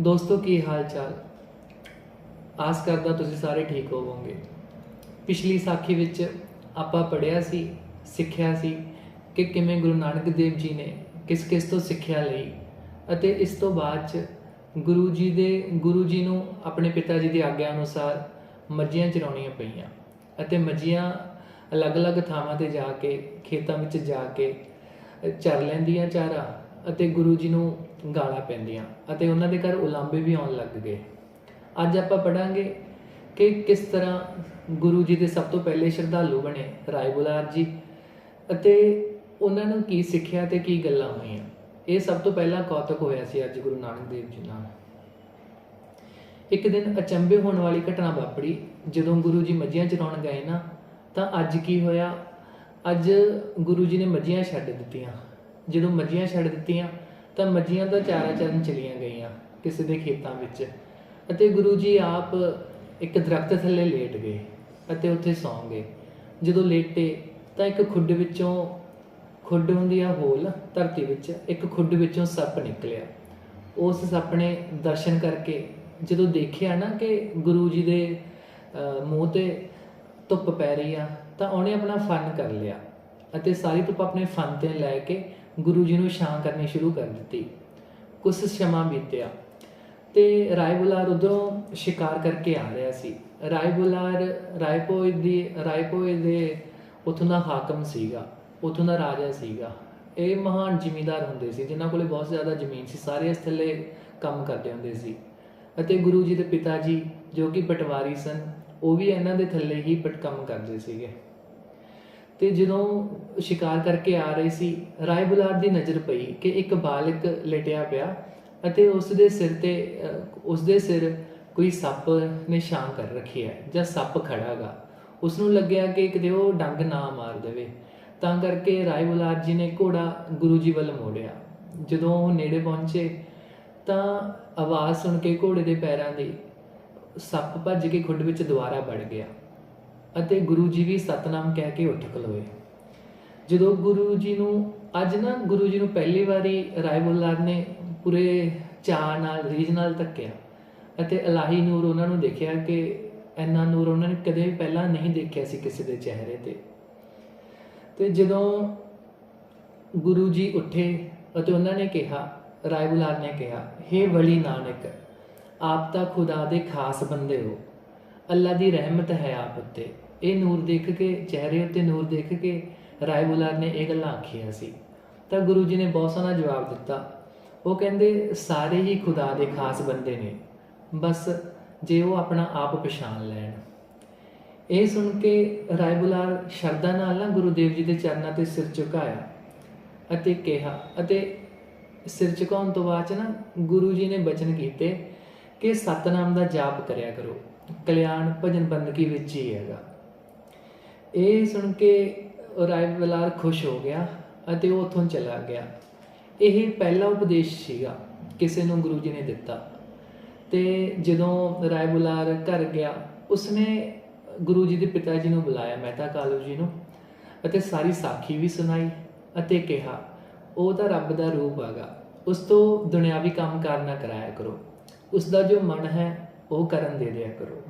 ਦੋਸਤੋ, ਕੀ ਹਾਲ ਚਾਲ ਆਸ ਕਰਦਾ ਤੁਸੀਂ ਸਾਰੇ ਠੀਕ ਹੋਵੋਗੇ। ਪਿਛਲੀ ਸਾਖੀ ਵਿੱਚ ਆਪਾਂ ਪੜਿਆ ਸੀ, ਸਿੱਖਿਆ ਸੀ ਕਿ ਕਿਵੇਂ ਗੁਰੂ ਨਾਨਕ ਦੇਵ ਜੀ ਨੇ ਕਿਸ ਕਿਸ ਤੋਂ ਸਿੱਖਿਆ ਲਈ ਅਤੇ ਇਸ ਤੋਂ ਬਾਅਦ ਚ ਗੁਰੂ ਜੀ ਦੇ, ਗੁਰੂ ਜੀ ਨੂੰ ਆਪਣੇ ਪਿਤਾ ਜੀ ਦੀ ਆਗਿਆ ਅਨੁਸਾਰ ਮੱਝੀਆਂ ਚਰਾਉਣੀਆਂ ਪਈਆਂ ਅਤੇ ਮੱਝੀਆਂ ਅਲੱਗ-ਅਲੱਗ ਥਾਵਾਂ ਤੇ ਜਾ ਕੇ, ਖੇਤਾਂ ਵਿੱਚ ਜਾ ਕੇ ਚਰ ਲੈਂਦੀਆਂ ਚਾਰਾ ਅਤੇ ਗੁਰੂ ਜੀ ਨੂੰ ਗਾਲਾਂ ਪੈਂਦੀਆਂ ਅਤੇ ਉਹਨਾਂ ਦੇ ਘਰ ਉਲਾਂਬੇ ਵੀ ਆਉਣ ਲੱਗ ਗਏ। ਅੱਜ ਆਪਾਂ ਪੜਾਂਗੇ ਕਿ ਕਿਸ ਤਰ੍ਹਾਂ ਗੁਰੂ ਜੀ ਦੇ ਸਭ ਤੋਂ ਪਹਿਲੇ ਸ਼ਰਧਾਲੂ ਬਣੇ ਰਾਏ ਬੁਲਾਰ ਜੀ ਅਤੇ ਉਹਨਾਂ ਨੂੰ ਕੀ ਸਿੱਖਿਆ ਤੇ ਕੀ ਗੱਲਾਂ ਹੋਈਆਂ। ਇਹ ਸਭ ਤੋਂ ਪਹਿਲਾਂ ਕੌਤਕ ਹੋਇਆ ਸੀ ਅੱਜ ਗੁਰੂ ਨਾਨਕ ਦੇਵ ਜੀ ਨਾਲ। ਇੱਕ ਦਿਨ ਅਚੰਭੇ ਹੋਣ ਵਾਲੀ ਘਟਨਾ ਵਾਪਰੀ। ਜਦੋਂ ਗੁਰੂ ਜੀ ਮੱਝੀਆਂ ਚਰਾਉਣ ਗਏ ਨਾ, ਤਾਂ ਅੱਜ ਕੀ ਹੋਇਆ? ਅੱਜ ਗੁਰੂ ਜੀ ਨੇ ਮੱਝੀਆਂ ਛੱਡ ਦਿੱਤੀਆਂ। ਜਦੋਂ ਮੱਝੀਆਂ ਛੱਡ ਦਿੱਤੀਆਂ ਤਾਂ ਮੱਝੀਆਂ ਦਾ ਚਾਰਾ ਚਰਨ ਚਲੀਆਂ ਗਈਆਂ ਕਿਸੇ ਦੇ ਖੇਤਾਂ ਵਿੱਚ। ਅਤੇ ਗੁਰੂ ਜੀ ਆਪ ਇੱਕ ਦਰਖਤ ਥੱਲੇ ਲੇਟ ਗਏ ਅਤੇ ਉੱਥੇ ਸੌਂ ਗਏ। ਜਦੋਂ ਲੇਟੇ ਤਾਂ ਇੱਕ ਖੁੱਡ ਵਿੱਚੋਂ ਖੁੱਡ ਹੁੰਦੀ ਆ ਹੋਲ, ਧਰਤੀ ਵਿੱਚ ਇੱਕ ਖੁੱਡ ਵਿੱਚੋਂ ਸੱਪ ਨਿਕਲਿਆ। ਉਸ ਸੱਪ ਨੇ ਦਰਸ਼ਨ ਕਰਕੇ ਜਦੋਂ ਦੇਖਿਆ ਨਾ ਕਿ ਗੁਰੂ ਜੀ ਦੇ ਮੂੰਹ ਤੇ ਧੁੱਪ ਪੈ ਰਹੀ ਆ, ਤਾਂ ਉਹਨੇ ਆਪਣਾ ਫਨ ਕਰ ਲਿਆ ਅਤੇ ਸਾਰੀ ਧੁੱਪ ਆਪਣੇ ਫਨ ਤੇ ਲੈ ਕੇ ਗੁਰੂ ਜੀ ਨੂੰ ਛਾਂ ਕਰਨੀ ਸ਼ੁਰੂ ਕਰ ਦਿੱਤੀ। ਕੁਛ ਸਮਾਂ ਬੀਤਿਆ ਤੇ ਰਾਏ ਬੁਲਾਰ ਉਧਰੋਂ ਸ਼ਿਕਾਰ ਕਰਕੇ ਆ ਰਿਹਾ ਸੀ। ਰਾਏ ਬੁਲਾਰ ਰਾਏਪੋਏ ਦੀ ਰਾਏਪੋਏ ਦੇ ਉਥੋਂ ਦਾ ਹਾਕਮ ਸੀਗਾ, ਉਥੋਂ ਦਾ ਰਾਜਾ ਸੀਗਾ। ਇਹ ਮਹਾਨ ਜ਼ਿਮੀਂਦਾਰ ਹੁੰਦੇ ਸੀ, ਜਿਨ੍ਹਾਂ ਕੋਲੇ ਬਹੁਤ ਜ਼ਿਆਦਾ ਜ਼ਮੀਨ ਸੀ, ਸਾਰੇ ਇਸ ਥੱਲੇ ਕੰਮ ਕਰਦੇ ਹੁੰਦੇ ਸੀ। ਅਤੇ ਗੁਰੂ ਜੀ ਦੇ ਪਿਤਾ ਜੀ ਜੋ ਕਿ ਪਟਵਾਰੀ ਸਨ, ਉਹ ਵੀ ਇਹਨਾਂ ਦੇ ਥੱਲੇ ਹੀ ਪਟ, ਕੰਮ ਕਰਦੇ ਸੀਗੇ। ਤੇ ਜਦੋਂ ਸ਼ਿਕਾਰ ਕਰਕੇ ਆ ਰਹੇ ਸੀ ਰਾਏ ਬੁਲਾਰ ਦੀ ਨਜ਼ਰ ਪਈ ਕਿ ਇੱਕ ਬਾਲਕ ਲਟਿਆ ਪਿਆ ਅਤੇ ਉਸ ਦੇ ਸਿਰ ਤੇ ਅਹ, ਉਸ ਦੇ ਸਿਰ ਕੋਈ ਸੱਪ ਨੇ ਛਾਂ ਕਰ ਰੱਖੀ ਹੈ ਜਾਂ ਸੱਪ ਖੜਾਗਾ ਉਸ ਨੂੰ ਲੱਗਿਆ ਕਿ ਕਿਤੇ ਉਹ ਡੰਗ ਨਾ ਮਾਰ ਦੇਵੇ। ਤਾਂ ਕਰਕੇ ਰਾਏ ਬੁਲਾਰ ਜੀ ਨੇ ਘੋੜਾ ਗੁਰੂ ਜੀ ਵੱਲ ਮੋੜਿਆ। ਜਦੋਂ ਉਹ ਨੇੜੇ ਪਹੁੰਚੇ ਤਾਂ ਆਵਾਜ਼ ਸੁਣ ਕੇ ਘੋੜੇ ਦੇ ਪੈਰਾਂ ਦੀ ਸੱਪ ਭੱਜ ਕੇ ਖੁੱਡ ਵਿੱਚ ਦੁਬਾਰਾ ਵੜ ਗਿਆ। ਅਤੇ ਗੁਰੂ ਜੀ ਵੀ ਸਤਨਾਮ ਕਹਿ ਕੇ ਉੱਠ ਖਲੋਏ। ਜਦੋਂ ਗੁਰੂ ਜੀ ਨੂੰ, ਅੱਜ ਨਾ ਗੁਰੂ ਜੀ ਨੂੰ ਪਹਿਲੀ ਵਾਰੀ ਰਾਏ ਬੁੱਲਾਰ ਨੇ ਪੂਰੇ ਚਾਅ ਨਾਲ, ਰੀਝ ਨਾਲ ਤੱਕਿਆ ਅਤੇ ਇਲਾਹੀ ਨੂਰ ਉਹਨਾਂ ਨੂੰ ਦੇਖਿਆ ਕਿ ਇੰਨਾ ਨੂਰ ਉਹਨਾਂ ਨੇ ਕਦੇ ਵੀ ਪਹਿਲਾਂ ਨਹੀਂ ਦੇਖਿਆ ਸੀ ਕਿਸੇ ਦੇ ਚਿਹਰੇ ਤੇ। ਤੇ ਜਦੋਂ ਗੁਰੂ ਜੀ ਉੱਠੇ ਅਤੇ ਉਹਨਾਂ ਨੇ ਕਿਹਾ, ਰਾਏ ਬੁਲਾਰ ਨੇ ਕਿਹਾ हे ਵਲੀ ਨਾਨਕ, ਆਪ ਤਾਂ ਖੁਦਾ ਦੇ ਖਾਸ ਬੰਦੇ ਹੋ। ਅੱਲਾ ਦੀ ਰਹਿਮਤ ਹੈ ਆਪ ਉੱਤੇ। ਇਹ ਨੂਰ ਦੇਖ ਕੇ, ਚਿਹਰੇ ਉੱਤੇ ਨੂਰ ਦੇਖ ਕੇ ਰਾਏ ਬੁਲਾਰ ਨੇ ਇਹ ਗੱਲਾਂ ਆਖੀਆਂ ਸੀ। ਤਾਂ ਗੁਰੂ ਜੀ ਨੇ ਬਹੁਤ ਸੋਹਣਾ ਜਵਾਬ ਦਿੱਤਾ। ਉਹ ਕਹਿੰਦੇ, ਸਾਰੇ ਹੀ ਖੁਦਾ ਦੇ ਖਾਸ ਬੰਦੇ ਨੇ। ਬਸ ਜੇ ਉਹ ਆਪਣਾ ਆਪ ਪਛਾਣ ਲੈਣ। ਇਹ ਸੁਣ ਕੇ ਰਾਏ ਬੁਲਾਰ ਸ਼ਰਧਾ ਨਾਲ ਨਾ ਗੁਰੂ ਦੇਵ ਜੀ ਦੇ ਚਰਨਾਂ ਤੇ ਸਿਰ ਝੁਕਾਇਆ ਅਤੇ ਕਿਹਾ ਅਤੇ ਸਿਰ ਝੁਕਾਉਣ ਤੋਂ ਬਾਅਦ 'ਚ ਨਾ ਗੁਰੂ ਜੀ ਨੇ ਬਚਨ ਕੀਤੇ ਕਿ ਸਤਨਾਮ ਦਾ ਜਾਪ ਕਰਿਆ ਕਰੋ। ਕਲਿਆਣ ਭਜਨ ਬੰਦਗੀ ਵਿੱਚ ਹੀ ਹੈਗਾ। ਇਹ ਸੁਣ ਕੇ ਰਾਏ ਬੁਲਾਰ ਖੁਸ਼ ਹੋ ਗਿਆ ਅਤੇ ਉਹ ਉੱਥੋਂ ਚਲਾ ਗਿਆ। ਇਹ ਪਹਿਲਾ ਉਪਦੇਸ਼ ਸੀਗਾ ਕਿਸੇ ਨੂੰ ਗੁਰੂ ਜੀ ਨੇ ਦਿੱਤਾ। ਤੇ ਜਦੋਂ ਰਾਏ ਬੁਲਾਰ ਘਰ ਗਿਆ, ਉਸਨੇ ਗੁਰੂ ਜੀ ਦੇ ਪਿਤਾ ਜੀ ਨੂੰ ਬੁਲਾਇਆ, ਮਹਿਤਾ ਕਾਲੂ ਜੀ ਨੂੰ, ਅਤੇ ਸਾਰੀ ਸਾਖੀ ਵੀ ਸੁਣਾਈ ਅਤੇ ਕਿਹਾ, ਉਹ ਤਾਂ ਰੱਬ ਦਾ ਰੂਪ ਹੈਗਾ, ਉਸ ਤੋਂ ਦੁਨਿਆਵੀ ਕੰਮ ਕਾਰ ਨਾ ਕਰਾਇਆ ਕਰੋ। ਉਸ ਦਾ ਜੋ ਮਨ ਹੈ, ਉਹ ਕਰਨ ਦੇ ਦਿਆ ਕਰੋ।